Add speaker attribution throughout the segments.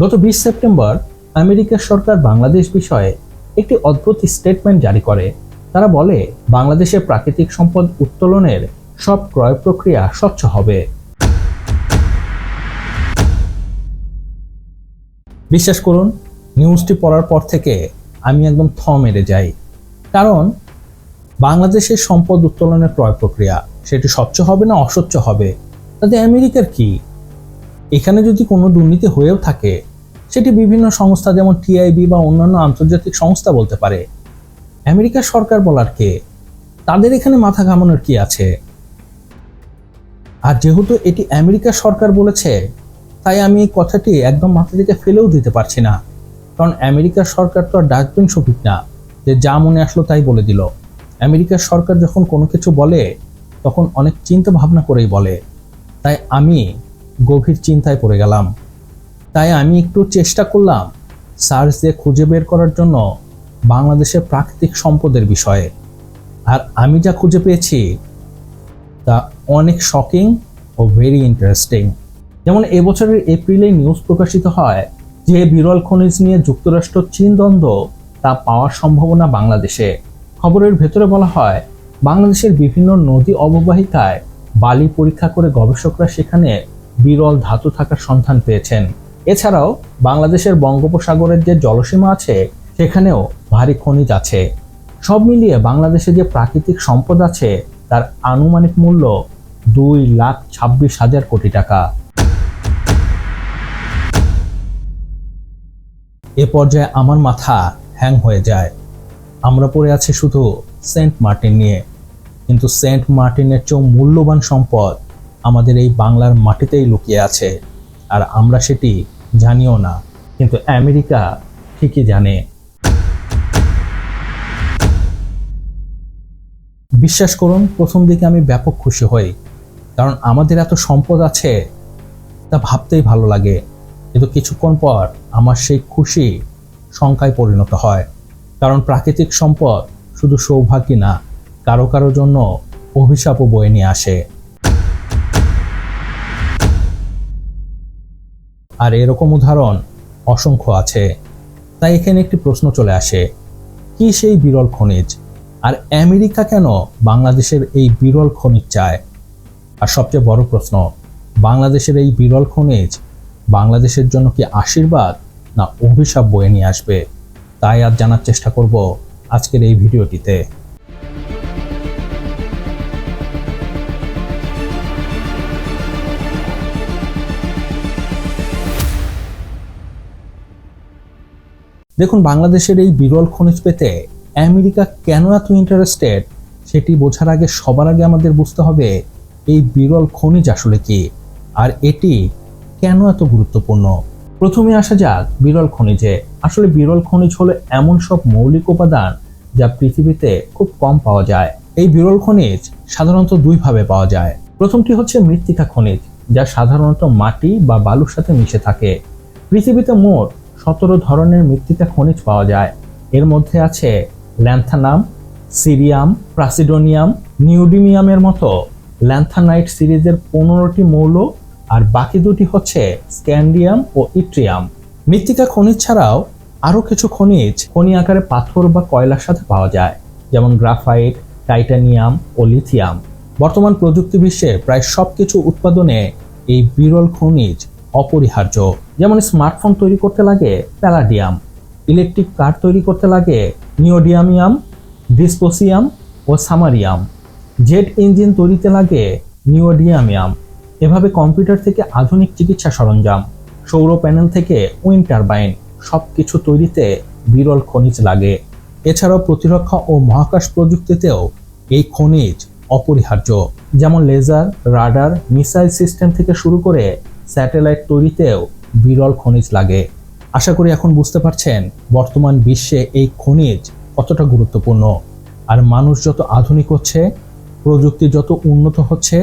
Speaker 1: গত বিশ সেপ্টেম্বর আমেরিকার সরকার বাংলাদেশ বিষয়ে একটি অদ্ভুত স্টেটমেন্ট জারি করে। তারা বলে, বাংলাদেশের প্রাকৃতিক সম্পদ উত্তোলনের সব ক্রয় প্রক্রিয়া স্বচ্ছ হবে। বিশ্বাস করুন নিউজটি পড়ার পর থেকে আমি একদম থ মেরে যাই। কারণ, বাংলাদেশের সম্পদ উত্তোলনের ক্রয় প্রক্রিয়া, সেটি স্বচ্ছ হবে না অস্বচ্ছ হবে? তাতে আমেরিকার কি? এখানে যদি কোনো দুর্নীতি হয়েও থাকে সেটি বিভিন্ন সংস্থা যেমন টিআইবি বা অন্যান্য আন্তর্জাতিক সংস্থা বলতে পারে। আমেরিকার সরকার বলার কে? তাদের এখানে মাথা ঘামানোর কি আছে? আর যেহেতু এটি আমেরিকার সরকার বলেছে, তাই আমি এই কথাটি একদম মাথা থেকে ফেলেও দিতে পারছি না। কারণ আমেরিকার সরকার তো আর ডাস্টবিন সঠিক না, যে যা মনে আসলো তাই বলে দিল। আমেরিকার সরকার যখন কোনো কিছু বলে, তখন অনেক চিন্তা ভাবনা করেই বলে। তাই আমি গভীর চিন্তায় পড়ে গেলাম। তাই আমি একটু চেষ্টা করলাম সার্চ দিয়ে খুঁজে বের করার জন্য বাংলাদেশের প্রাকৃতিক সম্পদের বিষয়ে। আর আমি যা খুঁজে পেয়েছি, তা অনেক শকিং ও ভেরি ইন্টারেস্টিং যেমন এবছরের এপ্রিলে নিউজ প্রকাশিত হয় যে বিরল খনিজ নিয়ে যুক্তরাষ্ট্র চীন দ্বন্দ্ব, তা পাওয়ার সম্ভাবনা বাংলাদেশে। খবরের ভেতরে বলা হয়, বাংলাদেশের বিভিন্ন নদী অববাহিকায় বালি পরীক্ষা করে গবেষকরা সেখানে বিরল ধাতু থাকার সন্ধান পেয়েছেন। এছাড়াও বাংলাদেশের বঙ্গোপসাগরের যে জলসীমা আছে, সেখানেও ভারী খনিজ আছে। সব মিলিয়ে বাংলাদেশে যে প্রাকৃতিক সম্পদ আছে, তার আনুমানিক মূল্য দুই লাখ ছাব্বিশ হাজার কোটি টাকা। এ পর্যায়ে আমার মাথা হ্যাং হয়ে যায়। আমরা পড়ে আছি শুধু সেন্ট মার্টিন নিয়ে। কিন্তু সেন্ট মার্টিনের চেয়েও মূল্যবান সম্পদ আমাদের এই বাংলার মাটিতেই লুকিয়ে আছে। আর আমরা সেটি জানিও না, কিন্তু আমেরিকা ঠিকই জানে। বিশ্বাস করুন, প্রথম দিকে আমি ব্যাপক খুশি হই, কারণ আমাদের এত সম্পদ আছে, তা ভাবতেই ভালো লাগে। কিন্তু কিছুক্ষণ পর আমার সেই খুশি শঙ্কায় পরিণত হয়, কারণ প্রাকৃতিক সম্পদ শুধু সৌভাগ্য না, কারও কারও জন্য অভিশাপও বয়ে নিয়ে আসে। আর এরকম উদাহরণ অসংখ্য আছে। তাই এখানে একটি প্রশ্ন চলে আসে, কি সেই বিরল খনিজ? আর আমেরিকা কেন বাংলাদেশের এই বিরল খনিজ চায়? আর সবচেয়ে বড় প্রশ্ন, বাংলাদেশের এই বিরল খনিজ বাংলাদেশের জন্য কি আশীর্বাদ না অভিশাপ বয়ে নিয়ে আসবে? তাই আজ জানার চেষ্টা করব আজকের এই ভিডিওটিতে। দেখুন, বাংলাদেশের এই বিরল খনিজ পেতে আমেরিকা কেন এত ইন্টারেস্টেড সেটি বোঝার আগে সবার আগে আমাদের বুঝতে হবে এই বিরল খনিজ আসলে কি, আর এটি কেন এত গুরুত্বপূর্ণ? প্রথমে আসা যাক বিরল খনিজে। আসলে বিরল খনিজ হলো এমন সব মৌলিক উপাদান যা পৃথিবীতে খুব কম পাওয়া যায়। এই বিরল খনিজ সাধারণত দুইভাবে পাওয়া যায়। প্রথমটি হচ্ছে মৃত্তিকা খনিজ, যা সাধারণত মাটি বা বালুর সাথে মিশে থাকে। পৃথিবীতে মোট সতেরো ধরনের মৃত্তিকা খনিজ পাওয়া যায়। এর মধ্যে আছে ল্যান্থানাম, সিরিয়াম, প্রাসিডোনিয়াম, নিউডিমিয়ামের মতো। ল্যান্থানাইট সিরিজের পনেরোটি মৌল আর বাকি দুটি হচ্ছে স্ক্যান্ডিয়াম ও ইট্রিয়াম। মৃত্তিকা খনিজ ছাড়াও আরও কিছু খনিজ খনি আকারে পাথর বা কয়লার সাথে পাওয়া যায়, যেমন গ্রাফাইট, টাইটানিয়াম ও লিথিয়াম। বর্তমান প্রযুক্তি বিশ্বে প্রায় সব কিছু উৎপাদনে এই বিরল খনিজ অপরিহার্য। যেমন স্মার্টফোন তৈরি করতে লাগে প্যালাডিয়াম, ইলেকট্রিক কার তৈরি করতে লাগে নিওডিয়ামিয়াম, ডিসপোসিয়াম ও সামারিয়াম। জেট ইঞ্জিন তৈরিতে লাগে নিওডিয়ামিয়াম। এভাবে কম্পিউটার থেকে আধুনিক চিকিৎসা সরঞ্জাম, সৌর প্যানেল থেকে উইন্ড টারবাইন সব কিছু তৈরিতে বিরল খনিজ লাগে। এছাড়াও প্রতিরক্ষা ও মহাকাশ প্রযুক্তিতেও এই খনিজ অপরিহার্য। যেমন লেজার, রাডার, মিসাইল সিস্টেম থেকে শুরু করে স্যাটেলাইট তৈরিতেও বিরল খনিজ লাগে। আশা করি এখন বুঝতে পারছেন বর্তমান বিশ্বে এই খনিজ কতটা গুরুত্বপূর্ণ। আর মানুষ যত আধুনিক হচ্ছে, প্রযুক্তি যত উন্নত হচ্ছে,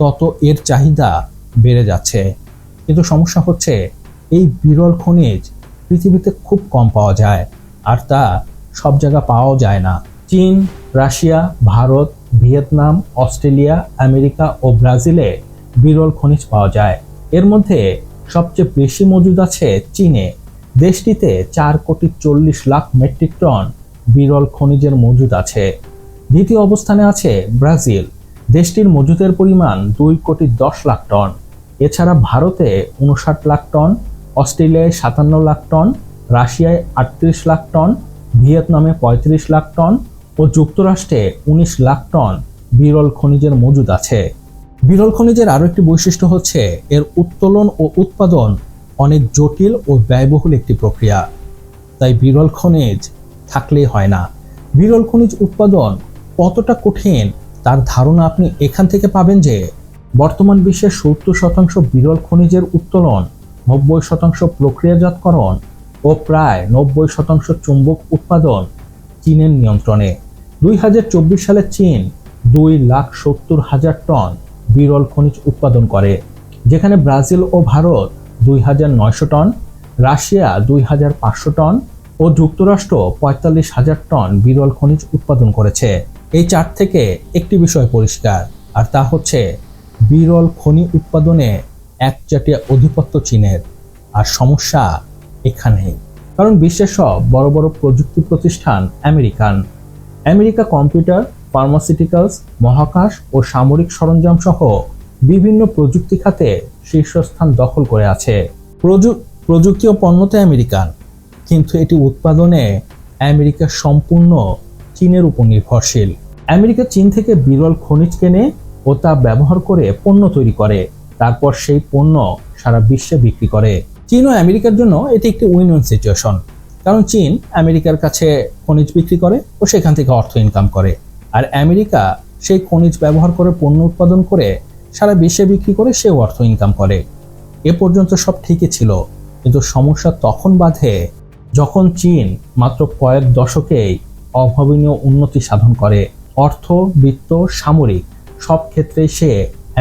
Speaker 1: তত এর চাহিদা বেড়ে যাচ্ছে। কিন্তু সমস্যা হচ্ছে, এই বিরল খনিজ পৃথিবীতে খুব কম পাওয়া যায়, আর তা সব জায়গা পাওয়াও যায় না। চীন, Russia, Bharat, Vietnam, Australia, America ও ব্রাজিলে বিরল খনিজ পাওয়া যায়। এর মধ্যে সবচেয়ে বেশি মজুদ আছে চীনে। দেশটিতে চার কোটি চল্লিশ লাখ মেট্রিক টন বিরল খনিজের মজুদ আছে। দ্বিতীয় অবস্থানে আছে ব্রাজিল। দেশটির মজুদের পরিমাণ দুই কোটি দশ লাখ টন। এছাড়া ভারতে উনষাট লাখ টন, অস্ট্রেলিয়ায় সাতান্ন লাখ টন, রাশিয়ায় আটত্রিশ লাখ টন, ভিয়েতনামে পঁয়ত্রিশ লাখ টন ও যুক্তরাষ্ট্রে উনিশ লাখ টন বিরল খনিজের মজুদ আছে। বিরল খনিজের আরও একটি বৈশিষ্ট্য হচ্ছে এর উত্তোলন ও উৎপাদন অনেক জটিল ও ব্যয়বহুল একটি প্রক্রিয়া। তাই বিরল খনিজ থাকলেই হয় না। বিরল খনিজ উৎপাদন কতটা কঠিন তার ধারণা আপনি এখান থেকে পাবেন যে বর্তমান বিশ্বের সত্তর শতাংশ বিরল খনিজের উত্তোলন, নব্বই শতাংশ প্রক্রিয়াজাতকরণ ও প্রায় নব্বই শতাংশ চুম্বক উৎপাদন চীনের নিয়ন্ত্রণে। দুই হাজার চব্বিশ সালে চীন দুই লাখ সত্তর হাজার টন বিরল খনিজ উৎপাদন করে, যেখানে ব্রাজিল ও ভারত দুই হাজার নয়শো টন, রাশিয়া দুই হাজার পাঁচশো টন ও যুক্তরাষ্ট্র পঁয়তাল্লিশ হাজার টন বিরল খনিজ উৎপাদন করেছে। এই চার থেকে একটি বিষয় পরিষ্কার, আর তা হচ্ছে বিরল খনি উৎপাদনে একচাটিয়া আধিপত্য চীনের, আর সমস্যা এখানেই। কারণ বিশ্বের সব বড় বড় প্রযুক্তি প্রতিষ্ঠান আমেরিকান। আমেরিকা কম্পিউটার ফার্মাসিউটিক্যালস মহাকাশ ও সামরিক সরঞ্জাম সহ বিভিন্ন প্রযুক্তি খাতে শীর্ষস্থান দখল করে আছে। প্রযু- প্রযুক্তি ও পণ্যতে আমেরিকান, কিন্তু এটি উৎপাদনে আমেরিকা সম্পূর্ণ চীনের উপর নির্ভরশীল। আমেরিকা চীন থেকে বিরল খনিজ কেনে ও তা ব্যবহার করে পণ্য তৈরি করে, তারপর সেই পণ্য সারা বিশ্বে বিক্রি করে। চীন ও আমেরিকার জন্য এটি একটি উইন উইন সিচুয়েশন কারণ চীন আমেরিকার কাছে খনিজ বিক্রি করে ও সেখান থেকে অর্থ ইনকাম করে। আর আমেরিকা সেই খনিজ ব্যবহার করে পণ্য উৎপাদন করে সারা বিশ্বে বিক্রি করে সেও অর্থ ইনকাম করে। এ পর্যন্ত সব ঠিকই ছিল, কিন্তু সমস্যা তখন বাধে যখন চীন মাত্র কয়েক দশকেই অভাবনীয় উন্নতি সাধন করে। অর্থ, বিত্ত, সামরিক সব ক্ষেত্রেই সে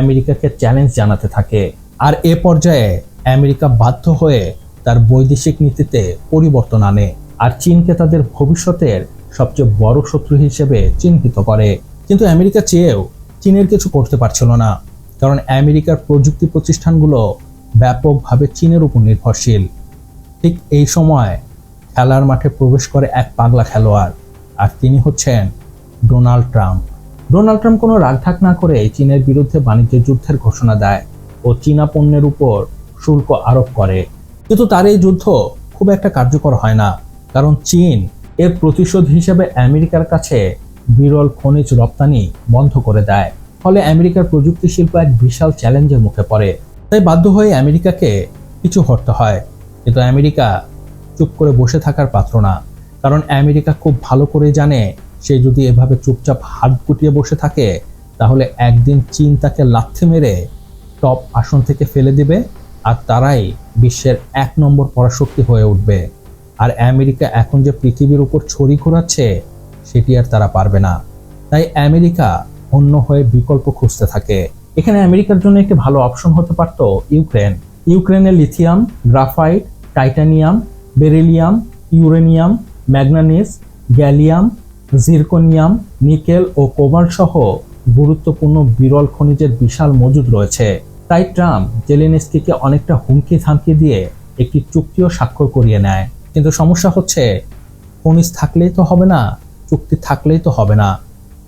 Speaker 1: আমেরিকাকে চ্যালেঞ্জ জানাতে থাকে। আর এ পর্যায়ে আমেরিকা বাধ্য হয়ে তার বৈদেশিক নীতিতে পরিবর্তন আনে। আর চীনকে তাদের ভবিষ্যতের সবচেয়ে বড় শত্রু হিসেবে চিহ্নিত করে। কিন্তু আমেরিকা চেয়েও চীনের কিছু করতে পারছিল না, কারণ আমেরিকার প্রযুক্তি প্রতিষ্ঠানগুলো ব্যাপকভাবে চীনের উপর নির্ভরশীল। ঠিক এই সময় খেলার মাঠে প্রবেশ করে এক পাগলা খেলোয়াড়, আর তিনি হচ্ছেন ডোনাল্ড ট্রাম্প। ডোনাল্ড ট্রাম্প কোনো রাগঢাক না করে চীনের বিরুদ্ধে বাণিজ্য যুদ্ধের ঘোষণা দেয় ও চীনা পণ্যের উপর শুল্ক আরোপ করে। কিন্তু তার এই যুদ্ধ খুব একটা কার্যকর হয় না, কারণ চীন এর প্রতিশোধ হিসেবে আমেরিকার কাছে বিরল খনিজ রপ্তানি বন্ধ করে দেয়। ফলে আমেরিকার প্রযুক্তি শিল্প এক বিশাল চ্যালেঞ্জের মুখে পড়ে। তাই বাধ্য হয়ে আমেরিকাকে কিছু করতে হয়। কিন্তু আমেরিকা চুপ করে বসে থাকার পাত্র না। কারণ আমেরিকা খুব ভালো করে জানে, সে যদি এভাবে চুপচাপ হাত গুটিয়ে বসে থাকে, তাহলে একদিন চীন তাকে লাথি মেরে টপ আসন থেকে ফেলে দিবে আর তারাই বিশ্বের এক নম্বর পরাশক্তি হয়ে উঠবে। আর আমেরিকা এখন যে পৃথিবীর উপর ছড়ি ঘোরাচ্ছে, সেটি আর তারা পারবে না। তাই আমেরিকা অন্য হয়ে বিকল্প খুঁজতে থাকে। এখানে আমেরিকার জন্য একটি ভালো অপশন হতে পারত ইউক্রেন। ইউক্রেনের lithium, graphite, titanium, beryllium, uranium manganese gallium, zirconium, nickel ও কোবাল্ট সহ গুরুত্বপূর্ণ বিরল খনিজের বিশাল মজুদ রয়েছে। তাই ট্রাম্প জেলেনস্কিকে অনেকটা হুমকি থামকি দিয়ে একটি চুক্তিও স্বাক্ষর করিয়ে নেয়। কিন্তু সমস্যা হচ্ছে, খনিজ থাকলেই তো হবে না, চুক্তি থাকলেই তো হবে না।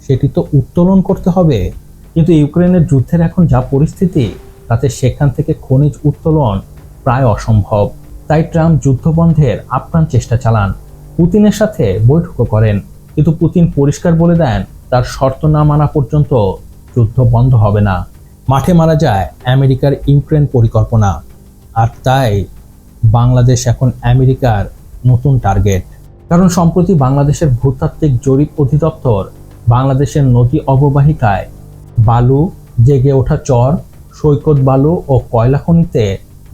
Speaker 1: সেটি তো উত্তোলন করতে হবে। কিন্তু ইউক্রেনের যুদ্ধের এখন যা পরিস্থিতি, তাতে সেখান থেকে খনিজ উত্তোলন প্রায় অসম্ভব। তাই ট্রাম্প যুদ্ধবন্ধের আপ্রাণ চেষ্টা চালান। পুতিনের সাথে বৈঠকও করেন। কিন্তু পুতিন পরিষ্কার বলে দেন, তার শর্ত না মানা পর্যন্ত যুদ্ধ বন্ধ হবে না। মাঠে মারা যায় আমেরিকার ইউক্রেন পরিকল্পনা। আর তাই বাংলাদেশ এখন আমেরিকার নতুন টার্গেট কারণ সম্প্রতি বাংলাদেশের ভূতাত্ত্বিক জরিপ অধিদপ্তর বাংলাদেশের নদী অববাহিকায় বালু, জেগে ওঠা চর, সৈকত বালু ও কয়লা খনিতে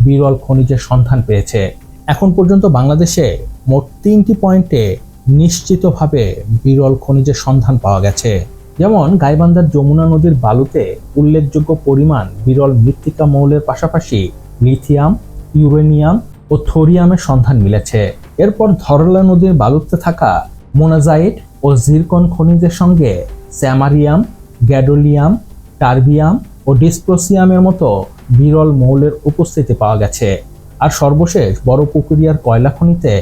Speaker 1: বিরল খনিজের সন্ধান পেয়েছে। এখন পর্যন্ত বাংলাদেশে মোট তিনটি পয়েন্টে নিশ্চিতভাবে বিরল খনিজের সন্ধান পাওয়া গেছে। যেমন, গাইবান্ধার যমুনা নদীর বালুতে উল্লেখযোগ্য পরিমাণ বিরল মৃত্তিকা মৌলের পাশাপাশি লিথিয়াম, ইউরেনিয়াম ও থোরিয়ামের সন্ধান মিলেছে। এরপর ধরলা নদীর বালুতে থাকা মোনাজাইট ও জিরকন খনিজের সঙ্গে স্যামারিয়াম, গ্যাডোলিয়াম, টার্বিয়াম ও ডিসপ্রোসিয়ামের মতো বিরল মৌলের উপস্থিতি পাওয়া গেছে। আর সর্বশেষ বড় পুকুরিয়ার কয়লা খনিতে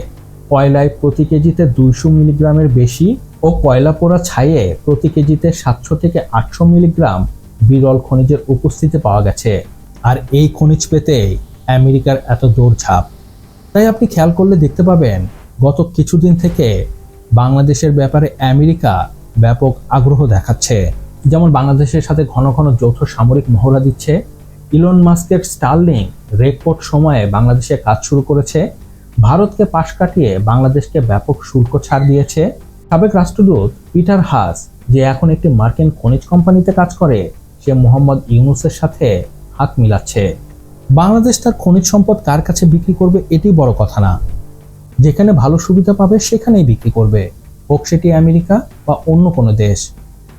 Speaker 1: কয়লায় প্রতি কেজিতে দুইশো মিলিগ্রামের বেশি ও কয়লা পোড়া ছাইয়ে প্রতি কেজিতে সাতশো থেকে আটশো মিলিগ্রাম বিরল খনিজের উপস্থিতি পাওয়া গেছে। আর এই খনিজ পেতে আমেরিকার এত দৌড়ঝাঁপ। তাই আপনি খেয়াল করলে দেখতে পাবেন, গত কিছুদিন থেকে বাংলাদেশের ব্যাপারে আমেরিকা ব্যাপক আগ্রহ দেখাচ্ছে। যেমন বাংলাদেশের সাথে ঘন ঘন যৌথ সামরিক মহড়া দিচ্ছে, ইলন মাস্কের স্টার্লিং রেকর্ড সময়ে বাংলাদেশে কাজ শুরু করেছে, ভারতকে পাশ কাটিয়ে বাংলাদেশকে ব্যাপক শুল্ক ছাড় দিয়েছে। সাবেক রাষ্ট্রদূত পিটার হাস যে এখন একটি মার্কিন খনিজ কোম্পানিতে কাজ করে, সে মোহাম্মদ ইউনুসের সাথে হাত মিলাচ্ছে। বাংলাদেশ তার খনিজ সম্পদ কার কাছে বিক্রি করবে এটি বড় কথা না। যেখানে ভালো সুবিধা পাবে সেখানেই বিক্রি করবে। হোক সেটি আমেরিকা বা অন্য কোনো দেশ।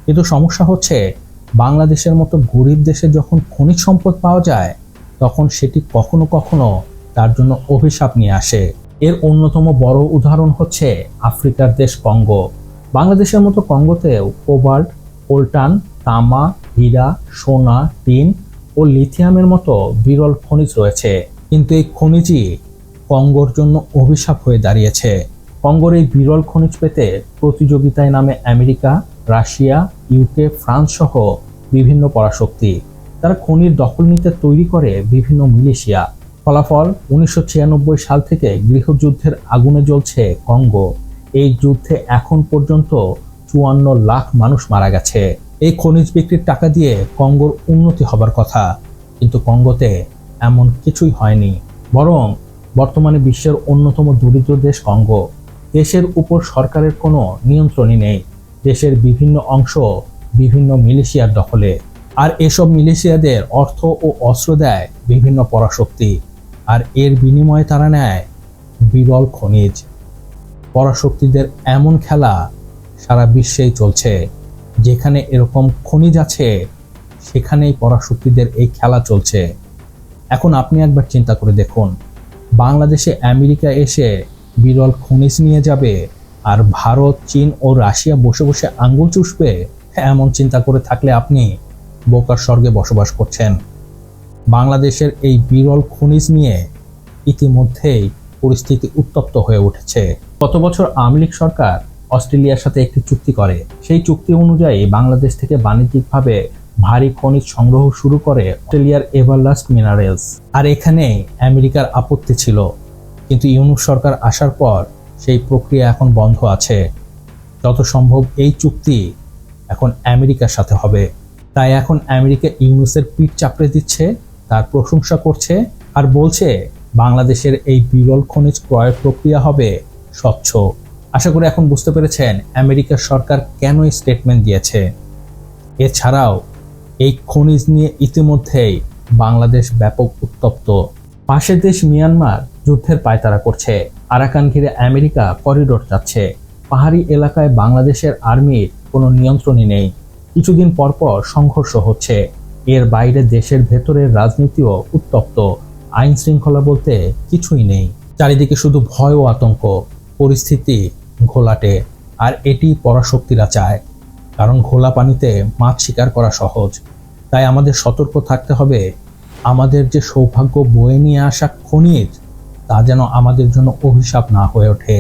Speaker 1: কিন্তু সমস্যা হচ্ছে, বাংলাদেশের মতো গরিব দেশে যখন খনিজ সম্পদ পাওয়া যায়, তখন সেটি কখনো কখনো তার জন্য অভিশাপ নিয়ে আসে। এর অন্যতম বড় উদাহরণ হচ্ছে আফ্রিকার দেশ কঙ্গো। বাংলাদেশের মতো কঙ্গোতেও কোবাল্ট কোল্টান তামা, হীরা, সোনা, টিন ও লিথিয়ামের মতো বিরল খনিজ রয়েছে, কিন্তু এই খনিজই কঙ্গোর জন্য অভিশাপ হয়ে দাঁড়িয়েছে। কঙ্গোর এই বিরল খনিজ পেতে প্রতিযোগিতায় নামে আমেরিকা, রাশিয়া ইউকে ফ্রান্স সহ বিভিন্ন পরাশক্তি। তারা খনির দখল নিতে তৈরি করে বিভিন্ন মিলেশিয়া। ফলাফল উনিশশো ছিয়ানব্বই সাল থেকে গৃহযুদ্ধের আগুনে জ্বলছে কঙ্গো। এই যুদ্ধে এখন পর্যন্ত চুয়ান্ন লাখ মানুষ মারা গেছে। এই খনিজ বিক্রির টাকা দিয়ে কঙ্গোর উন্নতি হবার কথা। কিন্তু কঙ্গোতে এমন কিছুই হয়নি। বরং বর্তমানে বিশ্বের অন্যতম দরিদ্র দেশ কঙ্গো। দেশের উপর সরকারের কোনো নিয়ন্ত্রণই নেই। দেশের বিভিন্ন অংশ বিভিন্ন মিলিশিয়ার দখলে। আর এসব মিলিশিয়াদের অর্থ ও অস্ত্র দেয় বিভিন্ন পরাশক্তি। আর এর বিনিময়ে তারা নেয় বিরল খনিজ। পরাশক্তিদের এমন খেলা সারা বিশ্বেই চলছে। যেখানে এরকম খনিজ আছে, সেখানেই পরাশক্তিদের এই খেলা চলছে। এখন আপনি একবার চিন্তা করে দেখুন, বাংলাদেশে আমেরিকা এসে বিরল খনিজ নিয়ে যাবে আর ভারত, চীন ও রাশিয়া বসে বসে আঙ্গুল চুষবে, এমন চিন্তা করে থাকলে আপনি বোকার স্বর্গে বসবাস করছেন। বাংলাদেশের এই বিরল খনিজ নিয়ে ইতিমধ্যেই পরিস্থিতি উত্তপ্ত হয়ে উঠেছে। গত বছর আওয়ামী লীগ সরকার অস্ট্রেলিয়ার সাথে একটি চুক্তি করে। সেই চুক্তি অনুযায়ী বাংলাদেশ থেকে বাণিজ্যিকভাবে ভারী খনিজ সংগ্রহ শুরু করে অস্ট্রেলিয়ার এভারলাস্ট মিনারেলস। আর এখানে আমেরিকার আপত্তি ছিল। কিন্তু ইউনুস সরকার আসার পর সেই প্রক্রিয়া এখন বন্ধ আছে। যত সম্ভব এই চুক্তি এখন আমেরিকার সাথে হবে। তাই এখন আমেরিকা ইউনুসের পিঠ চাপড়ে দিচ্ছে, তার প্রশংসা করছে আর বলছে, বাংলাদেশের এই বিরল খনিজ ক্রয়ের প্রক্রিয়া হবে স্বচ্ছ। আশা করি এখন বুঝতে পেরেছেন আমেরিকার সরকার কেন এই স্টেটমেন্ট দিয়েছে। এছাড়াও, এই খনিজ নিয়ে ইতিমধ্যেই বাংলাদেশ ব্যাপক উত্তপ্ত। পাশের দেশ মিয়ানমার যুদ্ধের পায়তারা করছে। আরাকান ঘিরে আমেরিকা করিডোর যাচ্ছে পাহাড়ি এলাকায় বাংলাদেশের আর্মির কোনো নিয়ন্ত্রণই নেই। কিছুদিন পরপর সংঘর্ষ হচ্ছে। এর বাইরে দেশের ভেতরের রাজনীতিও উত্তপ্ত। আইন শৃঙ্খলা বলতে কিছুই নেই। চারিদিকে শুধু ভয় ও আতঙ্ক। পরিস্থিতি ঘোলাটে, আর এটি পরাশক্তিরা চায়, কারণ ঘোলা পানিতে মাছ শিকার করা সহজ। তাই আমাদের সতর্ক থাকতে হবে, আমাদের যে সৌভাগ্য বয়ে নিয়ে আসা খনিজ, তা যেন আমাদের জন্য অভিশাপ না হয়ে ওঠে।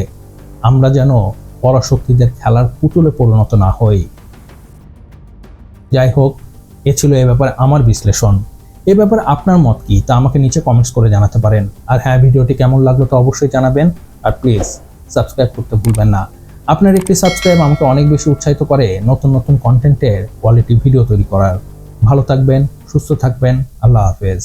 Speaker 1: আমরা যেন পরাশক্তিদের খেলার পুতুলে পরিণত না হই। যাই হোক, এ ছিল এ ব্যাপারে আমার বিশ্লেষণ। এ ব্যাপারে আপনার মত কি, তা আমাকে নিচে কমেন্টস করে জানাতে পারেন। আর হ্যাঁ ভিডিওটি কেমন লাগল তো অবশ্যই জানাবেন। আর প্লিজ সাবস্ক্রাইব করতে ভুলবেন না। আপনার একটি সাবস্ক্রাইব আমাকে অনেক বেশি উৎসাহিত করে নতুন নতুন কন্টেন্টের কোয়ালিটি ভিডিও তৈরি করার। ভালো থাকবেন, সুস্থ থাকবেন, আল্লাহ হাফেজ।